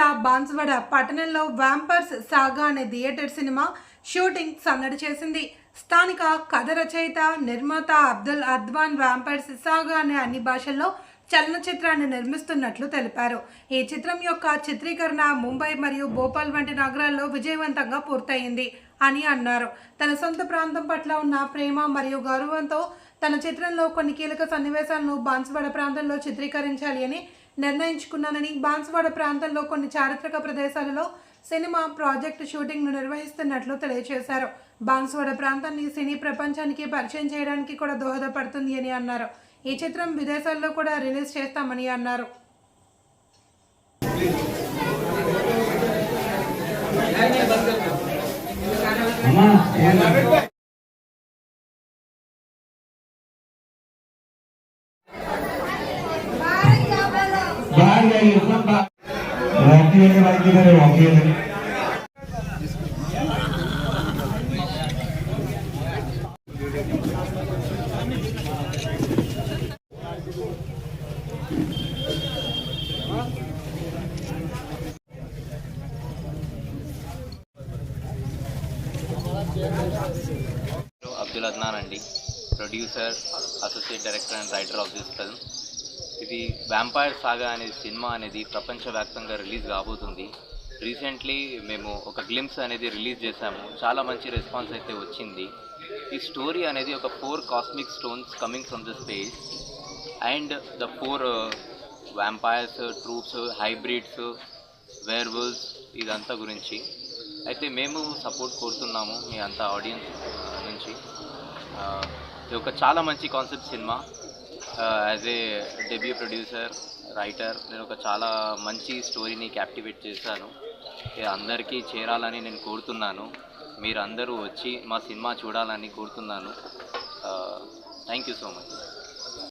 జిల్లా బాన్సువాడ పట్టణంలో vampires saga అనే థియేటర్ సినిమా షూటింగ్ సందడి చేసింది. స్థానిక కథ రచయిత నిర్మాత అబ్దుల్ అద్వాన్ వ్యాంపర్స్ సాగా అనే అన్ని భాషల్లో చలనచిత్రాన్ని నిర్మిస్తున్నట్లు తెలిపారు. ఈ చిత్రం యొక్క చిత్రీకరణ ముంబై మరియు భోపాల్ వంటి నగరాల్లో విజయవంతంగా పూర్తయింది అని అన్నారు. తన సొంత ప్రాంతం పట్ల ఉన్న ప్రేమ మరియు గౌరవంతో తన చిత్రంలో కొన్ని కీలక సన్నివేశాలను బాన్సువాడ ప్రాంతంలో చిత్రీకరించాలి అని నిర్ణయించుకున్నానని బాన్సువాడ ప్రాంతంలో కొన్ని చారిత్రక ప్రదేశాలలో సినిమా ప్రాజెక్ట్ షూటింగ్ను నిర్వహిస్తున్నట్లు తెలియజేశారు. బాన్సువాడ ప్రాంతాన్ని సినీ ప్రపంచానికి పరిచయం చేయడానికి కూడా దోహదపడుతుంది అని అన్నారు. ఈ చిత్రం విదేశాల్లో కూడా రిలీజ్ చేస్తామని అన్నారు. అమ్మా Abdul Adnani producer associate director and writer of this film ఇది వ్యాంపైర్ సాగా అనే సినిమా అనేది ప్రపంచవ్యాప్తంగా రిలీజ్ కాబోతుంది. రీసెంట్లీ మేము ఒక గ్లిమ్స్ అనేది రిలీజ్ చేశాము. చాలా మంచి రెస్పాన్స్ అయితే వచ్చింది. ఈ స్టోరీ అనేది ఒక four cosmic stones coming from the space and the four vampires troops hybrids werewolves ఇదంతా గురించి. అయితే మేము సపోర్ట్ కోరుతున్నాము మీ అంతా ఆడియన్స్ నుంచి. Uh, ఇది ఒక చాలా మంచి concept cinema. As a debut producer writer నేను ఒక చాలా మంచి స్టోరీని క్యాప్టివేట్ చేశాను. అందరికీ చేరాలని నేను కోరుతున్నాను. మీరు అందరూ వచ్చి మా సినిమా చూడాలని కోరుతున్నాను. Thank you so much